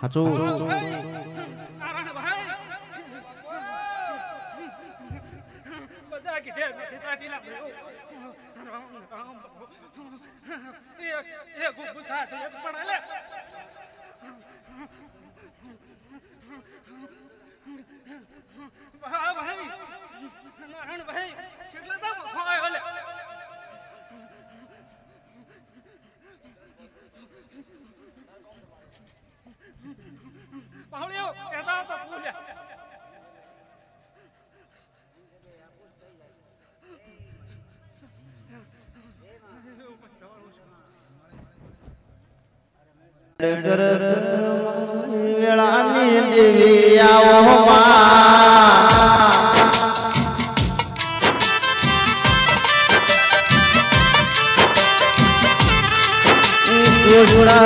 હાચો એક એક ઉભું થાય એક પણ વેળાની દેવી આવો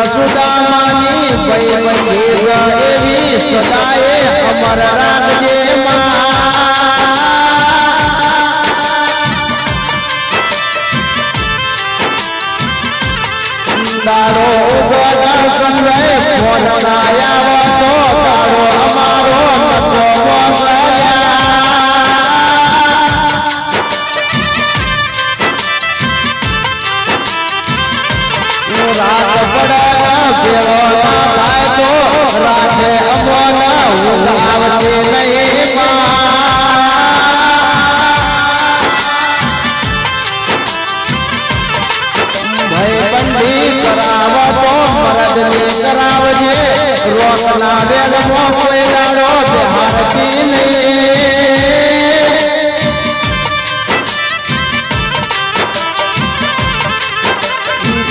સુદામાની એવી સદાએ અમર રાખજે દારો বদলায়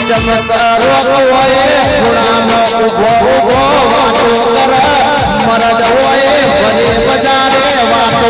ચમકારો રોએ ગુણાનો ઊભો ઊભો હોય બજારે વાતો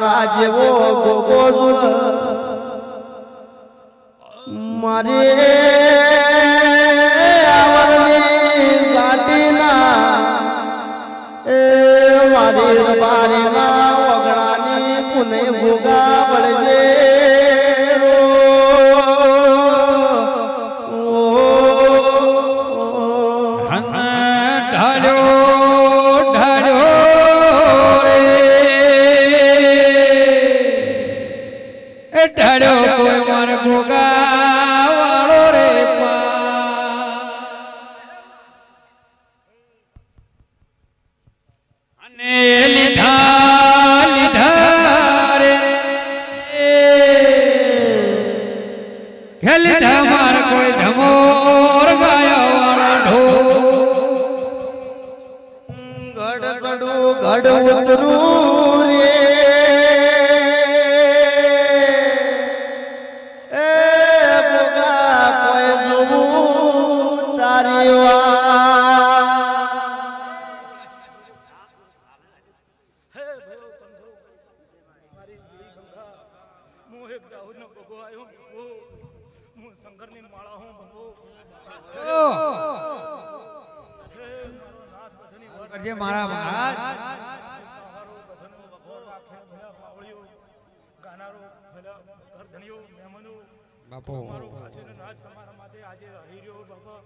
તારા જેવો ગોગો મારે ની માળા હું ભણવો કરજે મારા મહારાજ. બાપો. તમારા માટે આજે રહી રહ્યો બાપા.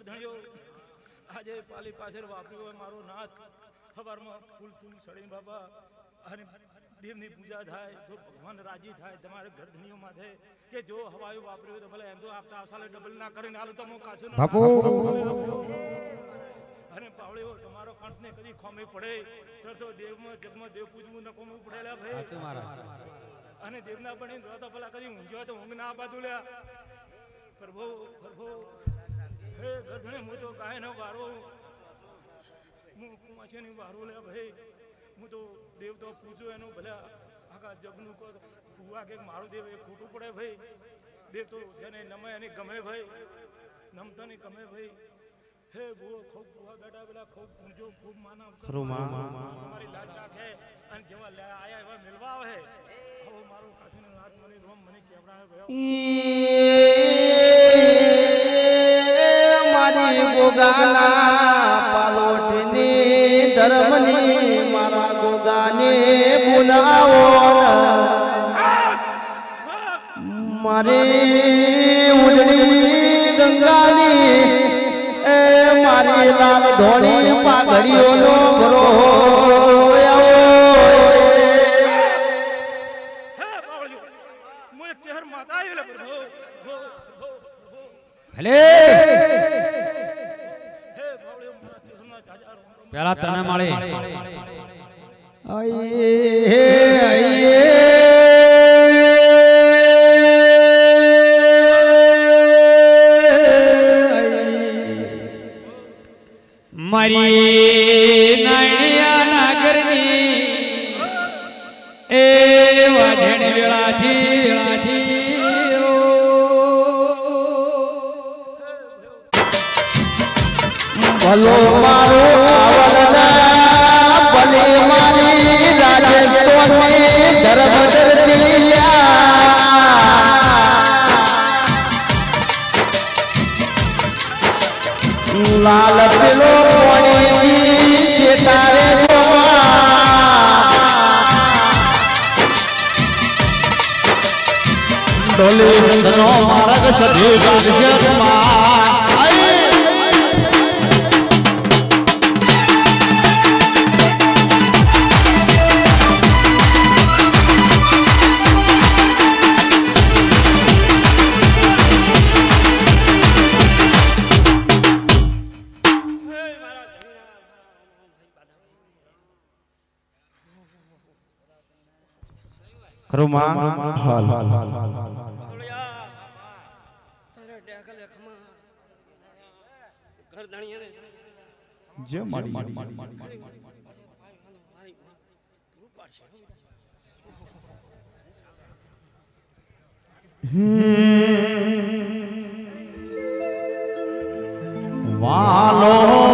ઘરધણીઓ આજે પાલી પાછળ વાપર્યો હોય મારો નાથ. સવારમાં ફૂલ તૂલ સળી બાબા અને દેવની પૂજા થાય તો ભગવાન રાજી થાય તમારે ઘર ધણીઓમાં થાય કે જો હવાયું વાપર્યું તો ભલે એમ તો આપતા આ ડબલ ના કરીને હાલો તો હું કાશું બાપુ. અને પાવળ્યો તમારો કંઠને કદી ખોમી પડે. તો તો દેવમાં જગમાં દેવ પૂજવું ન કોમવું પડેલા ભાઈ. અને દેવના બની તો ભલા કદી ઊંઘ્યો તો ઊંઘ ના બાજુ લ્યા. પ્રભુ પ્રભુ. હે ગધણે હું તો ગાયનો વારો. હું કુમાશીની વારો લે ભાઈ. હું તો દેવ તો પૂજ્યો એનો ભલે. આખા જગનું કો ભૂવા કે મારું દેવ એ ખોટું પડે ભાઈ. દેવ તો જેને નમે એને ગમે ભાઈ. નમતો ને ગમે ભાઈ. હે ભૂવો ખૂબ ભૂવા બેઠા પેલા ખૂબ પૂંજો ખૂબ માના માનવ મારી લાજ રાખે. અને જેવા લે આયા એવા મેળવા આવે. હવે મારું કાશીનું નાથ મને રોમ મને કેવડાવે. ભયો મારી ગોગાના પાલોટની ધર્મની મારા ગોગાને બોલાવો મારે ઉજળી ગંગાની એ મારી લાલ ધોળી પાઘડીઓનો ભરો ભલે. પેલા તને મળે. મારી નાણિયા નાગરની એ ડોલી ચંદ્રનો માર્ગ સધી ગાજરમાં બાવળિયા માં હાલ હાલ હાલ ધણીયાને મારી વાલો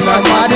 not one.